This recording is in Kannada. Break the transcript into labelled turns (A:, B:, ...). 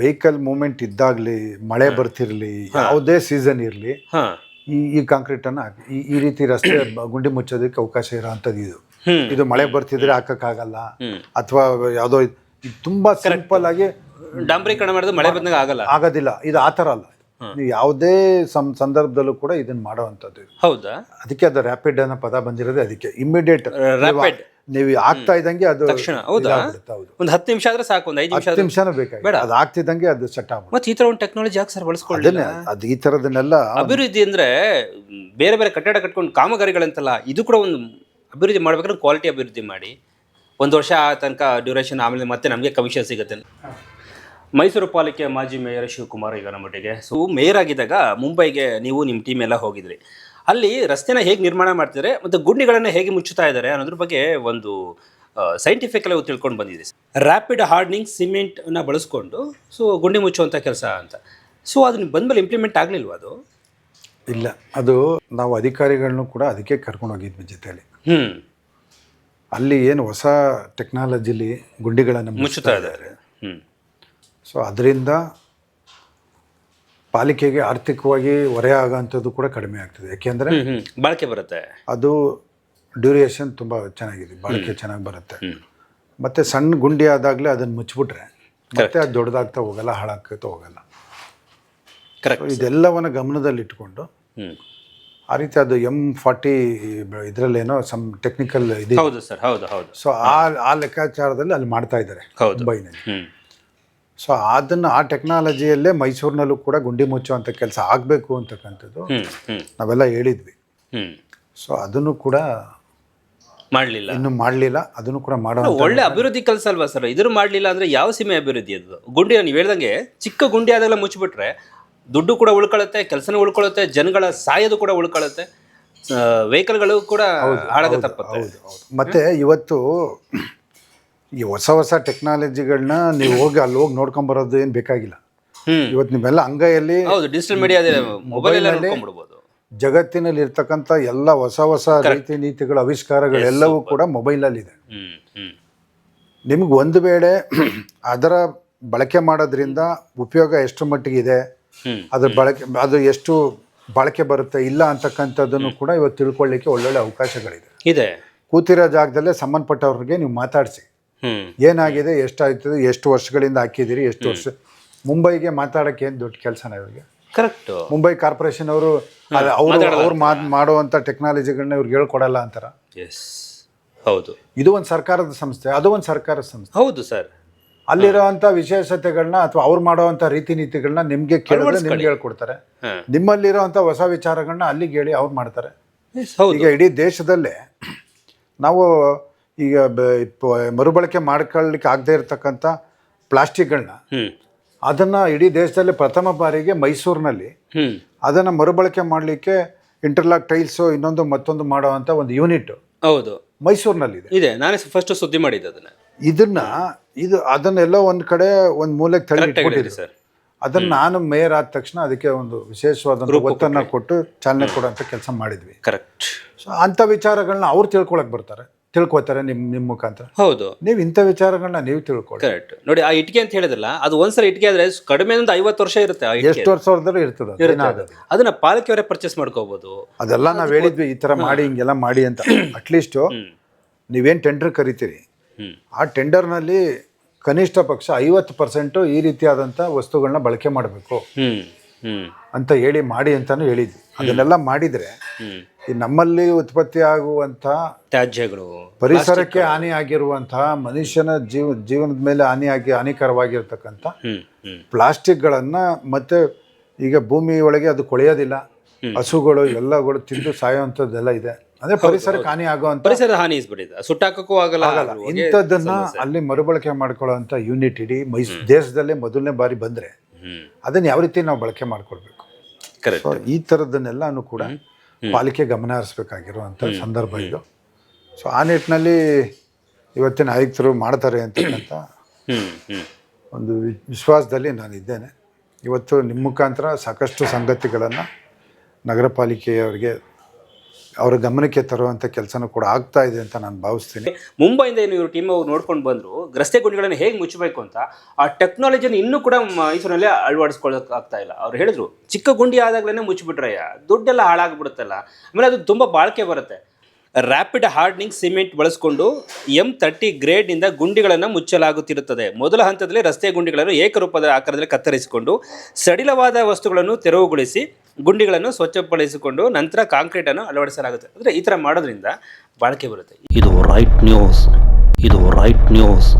A: ವೆಹಿಕಲ್ ಮೂವ್ಮೆಂಟ್ ಇದ್ದಾಗ್ಲಿ ಮಳೆ ಬರ್ತಿರ್ಲಿ ಯಾವುದೇ ಸೀಸನ್ ಇರಲಿ ಈ ಈ ಕಾಂಕ್ರೀಟನ್ನು ಈ ಈ ರೀತಿ ರಸ್ತೆ ಗುಂಡಿ ಮುಚ್ಚೋದಕ್ಕೆ ಅವಕಾಶ ಇರೋವಂಥದ್ದು ಇದು. ಇದು ಮಳೆ ಬರ್ತಿದ್ರೆ ಹಾಕೋಕ್ಕಾಗಲ್ಲ. ಅಥವಾ ಯಾವುದೋ ಇದು ತುಂಬಾ ಸಿಂಪಲ್ ಆಗಿ
B: ಡಾಂಬರೀಕರಣ ಮಾಡಿದ್ರೆ ಮಳೆ ಬಂದಾಗ ಆಗಲ್ಲ.
A: ಆಗೋದಿಲ್ಲ. ಇದು ಆ ಥರ ಅಲ್ಲ. ಯಾವುದೇ ಸಂ ಸಂದರ್ಭದಲ್ಲೂ ಕೂಡ ಇದನ್ನ ಮಾಡೋವಂಥದ್ದು ಇದು
B: ಹೌದಾ?
A: ಅದಕ್ಕೆ ಅದು ರ್ಯಾಪಿಡ್ ಅನ್ನೋ ಪದ ಬಂದಿರೋದೇ ಅದಕ್ಕೆ. ಇಮಿಡಿಯೇಟ್ ನೀವು ಆಗ್ತಾ ಇದ್ದಂಗೆ ಅದು
B: ತಕ್ಷಣ ಹೌದಾ?
A: ಇದಾಗ್ಬಿಡುತ್ತೆ, ಹೌದು.
B: ಒಂದು ಹತ್ತು ನಿಮಿಷ ಆದ್ರೆ ಸಾಕು ಒಂದು ಐದು ನಿಮಿಷ
A: ಹತ್ತು ನಿಮಿಷನೂ ಬೇಕಾಗಿ ಅದು ಆಗ್ತಿದ್ದಂಗೆ ಅದು ಸೆಟ್ ಆಗ್ಬಿಡುತ್ತೆ
B: ಮತ್ತೆ ಈ ತರ ಒಂದು ಟೆಕ್ನಾಲಜಿ ಯಾಕೆ ಸರ್ ಬಳಸ್ಕೊಳ್ಳಿ
A: ಅದನ್ನೇ ಅದು ಈ ಥರದನ್ನೆಲ್ಲ
B: ಅಭಿವೃದ್ಧಿ ಅಂದ್ರೆ ಬೇರೆ ಬೇರೆ ಕಟ್ಟಡ ಕಟ್ಕೊಂಡು ಕಾಮಗಾರಿಗಳಂತಲ್ಲ ಇದು ಕೂಡ ಒಂದು ಅಭಿವೃದ್ಧಿ ಮಾಡ್ಬೇಕಂದ್ರೆ ಕ್ವಾಲಿಟಿ ಅಭಿವೃದ್ಧಿ ಮಾಡಿ. ಒಂದು ವರ್ಷ ಆ ತನಕ ಡ್ಯೂರೇಷನ್ ಆಮೇಲೆ ಮತ್ತೆ ನಮಗೆ ಕಮಿಷನ್ ಸಿಗುತ್ತೆ. ಮೈಸೂರು ಪಾಲಿಕೆ ಮಾಜಿ ಮೇಯರ್ ಶಿವಕುಮಾರ್ ಈಗ ನಮ್ಮೊಟ್ಟಿಗೆ ಸೊ ಮೇಯರ್ ಆಗಿದ್ದಾಗ ಮುಂಬೈಗೆ ನೀವು ನಿಮ್ಮ ಟೀಮ್ ಎಲ್ಲ ಹೋಗಿದ್ರಿ. ಅಲ್ಲಿ ರಸ್ತೆನ ಹೇಗೆ ನಿರ್ಮಾಣ ಮಾಡ್ತಿದ್ದಾರೆ ಮತ್ತು ಗುಂಡಿಗಳನ್ನು ಹೇಗೆ ಮುಚ್ಚುತ್ತಾ ಇದ್ದಾರೆ ಅನ್ನೋದ್ರ ಬಗ್ಗೆ ಒಂದು ಸೈಂಟಿಫಿಕ್ ಎಲ್ಲ ತಿಳ್ಕೊಂಡು ಬಂದಿದೆ. ರ್ಯಾಪಿಡ್ ಹಾರ್ಡ್ನಿಂಗ್ ಸಿಮೆಂಟನ್ನು ಬಳಸ್ಕೊಂಡು ಸೊ ಗುಂಡಿ ಮುಚ್ಚುವಂಥ ಕೆಲಸ ಅಂತ. ಸೊ ಅದನ್ನ ಬಂದಮೇಲೆ ಇಂಪ್ಲಿಮೆಂಟ್ ಆಗಲಿಲ್ವ ಅದು?
A: ಇಲ್ಲ ಅದು ನಾವು ಅಧಿಕಾರಿಗಳನ್ನು ಕೂಡ ಅದಕ್ಕೆ ಕರ್ಕೊಂಡು ಹೋಗಿದ್ವಿ ಜೊತೆಯಲ್ಲಿ
B: ಹ್ಞೂ
A: ಅಲ್ಲಿ ಏನು ಹೊಸ ಟೆಕ್ನಾಲಜಿಲಿ ಗುಂಡಿಗಳನ್ನು
B: ಮುಚ್ಚುತ್ತಾ ಇದ್ದಾರೆ. ಹ್ಞೂ
A: ಸೊ ಅದರಿಂದ ಪಾಲಿಕೆಗೆ ಆರ್ಥಿಕವಾಗಿ ಹೊರೆ ಆಗೋಂಥದ್ದು ಕೂಡ ಕಡಿಮೆ ಆಗ್ತದೆ. ಯಾಕೆಂದರೆ
B: ಬಾಳಿಕೆ ಬರುತ್ತೆ.
A: ಅದು ಡ್ಯೂರೇಷನ್ ತುಂಬ ಚೆನ್ನಾಗಿದೆ. ಬಾಳಿಕೆ ಚೆನ್ನಾಗಿ ಬರುತ್ತೆ. ಮತ್ತೆ ಸಣ್ಣ ಗುಂಡಿ ಆದಾಗಲೇ ಅದನ್ನು ಮುಚ್ಚಿಬಿಟ್ರೆ ಮತ್ತೆ ಅದು ದೊಡ್ಡದಾಗ್ತಾ ಹೋಗಲ್ಲ ಹಾಳಾಗ್ತಾ ಹೋಗಲ್ಲ.
B: ಕರೆಕ್ಟ್
A: ಇದೆಲ್ಲವನ್ನು ಗಮನದಲ್ಲಿಟ್ಕೊಂಡು
B: ಹ್ಞೂ
A: ಆ ರೀತಿ ಅದು ಎಂ ಫಾರ್ಟಿ ಇದರಲ್ಲೇನೋ ಸಮ್ ಟೆಕ್ನಿಕಲ್ ಇದೆ
B: ಹೌದು ಸರ್ ಹೌದು ಹೌದು.
A: ಸೊ ಆ ಆ ಲೆಕ್ಕಾಚಾರದಲ್ಲಿ ಅಲ್ಲಿ ಮಾಡ್ತಾ ಇದ್ದಾರೆ. ಮುಂಬೈನಲ್ಲಿ ಸೊ ಅದನ್ನು ಆ ಟೆಕ್ನಾಲಜಿಯಲ್ಲೇ ಮೈಸೂರಿನಲ್ಲೂ ಕೂಡ ಗುಂಡಿ ಮುಚ್ಚುವಂಥ ಕೆಲಸ ಆಗಬೇಕು ಅಂತಕ್ಕಂಥದ್ದು ನಾವೆಲ್ಲ ಹೇಳಿದ್ವಿ. ಸೊ ಅದನ್ನು ಕೂಡ
B: ಮಾಡಲಿಲ್ಲ.
A: ಇನ್ನು ಮಾಡಲಿಲ್ಲ ಅದನ್ನು ಕೂಡ ಮಾಡೋ
B: ಒಳ್ಳೆ ಅಭಿವೃದ್ಧಿ ಕೆಲಸ ಅಲ್ವಾ ಸರ್? ಇದ್ರ ಮಾಡಲಿಲ್ಲ ಅಂದ್ರೆ ಯಾವ ಸೀಮೆ ಅಭಿವೃದ್ಧಿ ಅದು? ಗುಂಡಿ ನೀವು ಹೇಳ್ದಂಗೆ ಚಿಕ್ಕ ಗುಂಡಿ ಅದೆಲ್ಲ ಮುಚ್ಚಿಬಿಟ್ರೆ ದುಡ್ಡು ಕೂಡ ಉಳ್ಕೊಳ್ಳುತ್ತೆ ಕೆಲಸನೂ ಉಳ್ಕೊಳ್ಳುತ್ತೆ ಜನಗಳ ಸಾಯೋದು ಕೂಡ ಉಳ್ಕೊಳ್ಳುತ್ತೆ ವೆಹಿಕಲ್ಗಳು ಕೂಡ ಹಾಳಾಗ ತಪ್ಪುತ್ತೆ.
A: ಹೌದು ಹೌದು. ಮತ್ತು ಇವತ್ತು ಈ ಹೊಸ ಹೊಸ ಟೆಕ್ನಾಲಜಿಗಳನ್ನ ನೀವು ಹೋಗಿ ಅಲ್ಲಿ ಹೋಗಿ ನೋಡ್ಕೊಂಬರೋದು ಏನು ಬೇಕಾಗಿಲ್ಲ. ಇವತ್ತು ನೀವೆಲ್ಲ ಅಂಗೈಯಲ್ಲಿ
B: ಹೌದು ಡಿಜಿಟಲ್
A: ಜಗತ್ತಿನಲ್ಲಿ ಇರ್ತಕ್ಕಂಥ ಎಲ್ಲ ಹೊಸ ಹೊಸ ರೀತಿ ನೀತಿಗಳ ಆವಿಷ್ಕಾರಗಳೆಲ್ಲವೂ ಕೂಡ ಮೊಬೈಲಲ್ಲಿದೆ ನಿಮ್ಗೆ ಒಂದು ವೇಳೆ ಅದರ ಬಳಕೆ ಮಾಡೋದ್ರಿಂದ ಉಪಯೋಗ ಎಷ್ಟು ಮಟ್ಟಿಗಿದೆ? ಅದ್ರ ಬಳಕೆ ಅದು ಎಷ್ಟು ಬಳಕೆ ಬರುತ್ತೆ ಇಲ್ಲ ಅಂತಕ್ಕಂಥದ್ದನ್ನು ಕೂಡ ಇವತ್ತು ತಿಳ್ಕೊಳ್ಳಿಕ್ಕೆ ಒಳ್ಳೊಳ್ಳೆ ಅವಕಾಶಗಳಿದೆ.
B: ಇದೆ.
A: ಕೂತಿರೋ ಜಾಗದಲ್ಲೇ ಸಂಬಂಧಪಟ್ಟವ್ರಿಗೆ ನೀವು ಮಾತಾಡಿಸಿ. ಏನಾಗಿದೆ ಎಷ್ಟಾಯ್ತದೆ ಎಷ್ಟು ವರ್ಷಗಳಿಂದ ಹಾಕಿದ್ದೀರಿ ಎಷ್ಟು ವರ್ಷ? ಮುಂಬೈಗೆ ಮಾತಾಡಕ್ಕೆ ಏನು ದೊಡ್ಡ ಕೆಲಸನ ಇವ್ರಿಗೆ?
B: ಕರೆಕ್ಟ್.
A: ಮುಂಬೈ ಕಾರ್ಪೊರೇಷನ್ ಅವರು ಅವರು ಅವ್ರು ಮಾತ್ ಮಾಡುವಂಥ ಟೆಕ್ನಾಲಜಿಗಳನ್ನ ಇವ್ರಿಗೆ ಹೇಳ್ಕೊಡಲ್ಲ ಅಂತಾರ?
B: ಎಸ್. ಹೌದು.
A: ಇದು ಒಂದು ಸರ್ಕಾರದ ಸಂಸ್ಥೆ ಅದು ಒಂದು ಸರ್ಕಾರದ ಸಂಸ್ಥೆ.
B: ಹೌದು ಸರ್.
A: ಅಲ್ಲಿರೋವಂಥ ವಿಶೇಷತೆಗಳನ್ನ ಅಥವಾ ಅವ್ರು ಮಾಡುವಂತ ರೀತಿ ನೀತಿಗಳನ್ನ ನಿಮಗೆ ಕೇಳಿದ್ರೆ ನಿಮ್ಗೆ ಹೇಳ್ಕೊಡ್ತಾರೆ.
B: ನಿಮ್ಮಲ್ಲಿರುವಂತ
A: ನಿಮ್ಮಲ್ಲಿರೋವಂಥ ಹೊಸ ವಿಚಾರಗಳನ್ನ ಅಲ್ಲಿಗೆ ಹೇಳಿ ಅವ್ರು ಮಾಡ್ತಾರೆ. ಈಗ ಇಡೀ ದೇಶದಲ್ಲೇ ನಾವು ಈಗ ಮರುಬಳಕೆ ಮಾಡ್ಕೊಳ್ಳಿಕ್ಕೆ ಆಗದೆ ಇರತಕ್ಕಂಥ ಪ್ಲಾಸ್ಟಿಕ್ಗಳನ್ನ ಅದನ್ನ ಇಡೀ ದೇಶದಲ್ಲಿ ಪ್ರಥಮ ಬಾರಿಗೆ ಮೈಸೂರಿನಲ್ಲಿ ಅದನ್ನ ಮರುಬಳಕೆ ಮಾಡಲಿಕ್ಕೆ ಇಂಟರ್ಲಾಕ್ ಟೈಲ್ಸು ಇನ್ನೊಂದು ಮತ್ತೊಂದು ಮಾಡುವಂತ ಒಂದು ಯೂನಿಟ್
B: ಹೌದು.
A: ಮೈಸೂರಿನಲ್ಲಿ
B: ಇದೆ. ನಾನೇ ಫಸ್ಟ್ ಸುದ್ದಿ ಮಾಡಿದ್ದೆ ಅದನ್ನ.
A: ಇದನ್ನ ಇದು ಅದನ್ನೆಲ್ಲೋ ಒಂದು ಕಡೆ ಒಂದು ಮೂಲೆಗೆ ತಳ್ಳಿ
B: ಸರ್.
A: ಅದನ್ನ ನಾನು ಮೇಯರ್ ಆದ ತಕ್ಷಣ ಅದಕ್ಕೆ ಒಂದು ವಿಶೇಷವಾದ ಒತ್ತನ್ನು ಕೊಟ್ಟು ಚಾಲನೆ ಕೊಡುವಂಥ ಕೆಲಸ ಮಾಡಿದ್ವಿ.
B: ಕರೆಕ್ಟ್
A: ಸೊ ಅಂಥ ವಿಚಾರಗಳನ್ನ ಅವ್ರು ತಿಳ್ಕೊಳಕ್ ಬರ್ತಾರೆ. ತಿಳ್ಕೊತಾರೆ ನಿಮ್ಮ ನಿಮ್ಮ ಮುಖಾಂತರ.
B: ಹೌದು.
A: ನೀವು ಇಂಥ ವಿಚಾರಗಳನ್ನ ನೀವು ತಿಳ್ಕೊಳ್ಳಿ.
B: ಕರೆಕ್ಟ್ ನೋಡಿ ಆ ಇಟ್ಟಿಗೆ ಅಂತ ಹೇಳಿದ್ರಲ್ಲ ಅದು ಒಂದ್ಸಲ ಇಟ್ಕೆ ಆದ್ರೆ ಕಡಿಮೆ ಒಂದು ಐವತ್ತು ವರ್ಷ ಇರುತ್ತೆ ಆ
A: ಎಷ್ಟು ವರ್ಷ ಹೊರದ್ರೆ ಇರ್ತದೆ ಅದು, ಏನಾಗದು.
B: ಅದನ್ನ ಪಾಲಿಕೆಯವರೇ ಪರ್ಚೇಸ್ ಮಾಡ್ಕೋಬಹುದು
A: ಅದೆಲ್ಲ ನಾವು ಹೇಳಿದ್ವಿ ಈ ಥರ ಮಾಡಿ ಹಿಂಗೆಲ್ಲ ಮಾಡಿ ಅಂತ. ಅಟ್ಲೀಸ್ಟು ನೀವೇನು ಟೆಂಡರ್ ಕರಿತೀರಿ?
B: ಆ
A: ಆ ಟೆಂಡರ್ನಲ್ಲಿ ಕನಿಷ್ಠ ಪಕ್ಷ ಐವತ್ತು ಪರ್ಸೆಂಟು ಈ ರೀತಿಯಾದಂಥ ವಸ್ತುಗಳನ್ನ ಬಳಕೆ ಮಾಡಬೇಕು.
B: ಹ್ಮ್.
A: ಅಂತ ಹೇಳಿ ಮಾಡಿ ಅಂತಾನು ಹೇಳಿದ್ವಿ. ಅದನ್ನೆಲ್ಲ ಮಾಡಿದ್ರೆ ಈ ನಮ್ಮಲ್ಲಿ ಉತ್ಪತ್ತಿ ಆಗುವಂಥ
B: ತ್ಯಾಜ್ಯಗಳು
A: ಪರಿಸರಕ್ಕೆ ಹಾನಿ ಆಗಿರುವಂತಹ ಮನುಷ್ಯನ ಜೀವ ಜೀವನದ ಮೇಲೆ ಹಾನಿಯಾಗಿ ಹಾನಿಕರವಾಗಿರ್ತಕ್ಕಂಥ
B: ಹ್ಮ್ ಪ್ಲಾಸ್ಟಿಕ್
A: ಪ್ಲಾಸ್ಟಿಕ್ಗಳನ್ನು ಮತ್ತೆ ಈಗ ಭೂಮಿ ಒಳಗೆ ಅದು ಕೊಳೆಯೋದಿಲ್ಲ. ಹಸುಗಳು ಎಲ್ಲಗಳು ತಿಂದು ಸಾಯುವಂಥದ್ದೆಲ್ಲ ಇದೆ. ಅಂದ್ರೆ ಪರಿಸರಕ್ಕೆ ಹಾನಿ ಆಗುವಂತ
B: ಪರಿಸರ ಹಾನಿ ಸುಟ್ಟಾಕೂ ಸುಟ್ಟಾಕಕ್ಕೂ ಆಗಲ್ಲ
A: ಇಂಥದ್ದನ್ನ ಅಲ್ಲಿ ಮರುಬಳಕೆ ಮಾಡ್ಕೊಳ್ಳೋವಂಥ ಯೂನಿಟ್ ಇಡೀ ಮೈಸೂರು ದೇಶದಲ್ಲೇ ಮೊದಲನೇ ಬಾರಿ ಬಂದರೆ ಅದನ್ನ ಯಾವ ರೀತಿ ನಾವು ಬಳಕೆ ಮಾಡ್ಕೊಳ್ಬೇಕು.
B: ಕರೆಕ್ಟ್
A: ಸೊ ಈ ಥರದ್ದನ್ನೆಲ್ಲನೂ ಕೂಡ ಪಾಲಿಕೆ ಗಮನ ಹರಿಸ್ಬೇಕಾಗಿರುವಂಥ ಸಂದರ್ಭ ಇದು. ಸೊ ಆ ನಿಟ್ಟಿನಲ್ಲಿ ಇವತ್ತಿನ ಆಯುಕ್ತರು ಮಾಡ್ತಾರೆ ಅಂತಕ್ಕಂಥ ಒಂದು ವಿಶ್ವಾಸದಲ್ಲಿ ನಾನು ಇದ್ದೇನೆ. ಇವತ್ತು ನಿಮ್ಮ ಮುಖಾಂತರ ಸಾಕಷ್ಟು ಸಂಗತಿಗಳನ್ನು ನಗರ ಪಾಲಿಕೆಯವರಿಗೆ ಅವರ ಗಮನಕ್ಕೆ ತರುವಂಥ ಕೆಲಸನೂ ಕೂಡ ಆಗ್ತಾ ಇದೆ ಅಂತ ನಾನು ಭಾವಿಸ್ತೀನಿ.
B: ಮುಂಬೈಯಿಂದ ಏನು ಇವರು ಟೀಮ್ ನೋಡ್ಕೊಂಡು ಬಂದರು. ರಸ್ತೆ ಗುಂಡಿಗಳನ್ನು ಹೇಗೆ ಮುಚ್ಚಬೇಕು ಅಂತ ಆ ಟೆಕ್ನಾಲಜಿಯನ್ನು ಇನ್ನೂ ಕೂಡ ಮೈಸೂರಿನಲ್ಲಿ ಅಳವಡಿಸ್ಕೊಳ್ಳೋಕೆ ಆಗ್ತಾ ಇಲ್ಲ. ಅವ್ರು ಹೇಳಿದ್ರು, ಚಿಕ್ಕ ಗುಂಡಿ ಆದಾಗಲೇ ಮುಚ್ಚಿಬಿಟ್ರಯ್ಯ ದುಡ್ಡೆಲ್ಲ ಹಾಳಾಗ್ಬಿಡುತ್ತಲ್ಲ. ಆಮೇಲೆ ಅದು ತುಂಬ ಬಾಳಿಕೆ ಬರುತ್ತೆ. ರ್ಯಾಪಿಡ್ ಹಾರ್ಡ್ನಿಂಗ್ ಸಿಮೆಂಟ್ ಬಳಸ್ಕೊಂಡು ಎಂ ತರ್ಟಿ ಗ್ರೇಡ್ನಿಂದ ಗುಂಡಿಗಳನ್ನು ಮುಚ್ಚಲಾಗುತ್ತಿರುತ್ತದೆ. ಮೊದಲ ಹಂತದಲ್ಲಿ ರಸ್ತೆ ಗುಂಡಿಗಳನ್ನು ಏಕರೂಪದ ಆಕಾರದಲ್ಲಿ ಕತ್ತರಿಸಿಕೊಂಡು ಸಡಿಲವಾದ ವಸ್ತುಗಳನ್ನು ತೆರವುಗೊಳಿಸಿ ಗುಂಡಿಗಳನ್ನು ಸ್ವಚ್ಛಪಡಿಸಿಕೊಂಡು ನಂತರ ಕಾಂಕ್ರೀಟನ್ನು ಅಳವಡಿಸಲಾಗುತ್ತೆ. ಅಂದರೆ ಈ ಥರ ಮಾಡೋದ್ರಿಂದ ಬಾಳಿಕೆ ಬರುತ್ತೆ.
C: ಇದು ರೈಟ್ ನ್ಯೂಸ್ ಇದು ರೈಟ್ ನ್ಯೂಸ್